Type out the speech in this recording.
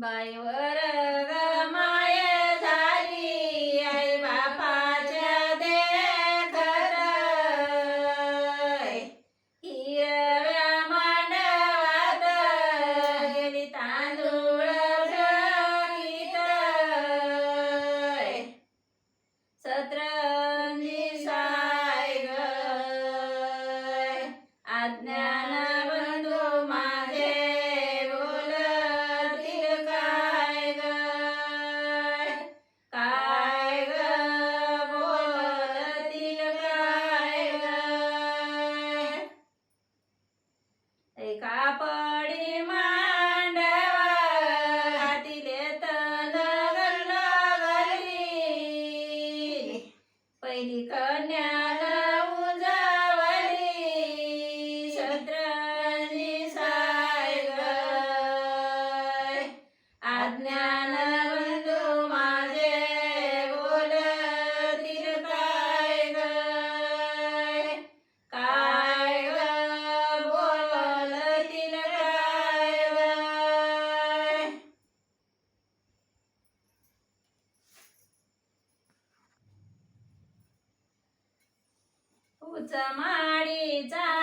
बाईवर माय झाली आई बापाच्या दे हिरव्या मांडवात गेली तांदूळ गीत सत्र 你看呢？उच माडीचा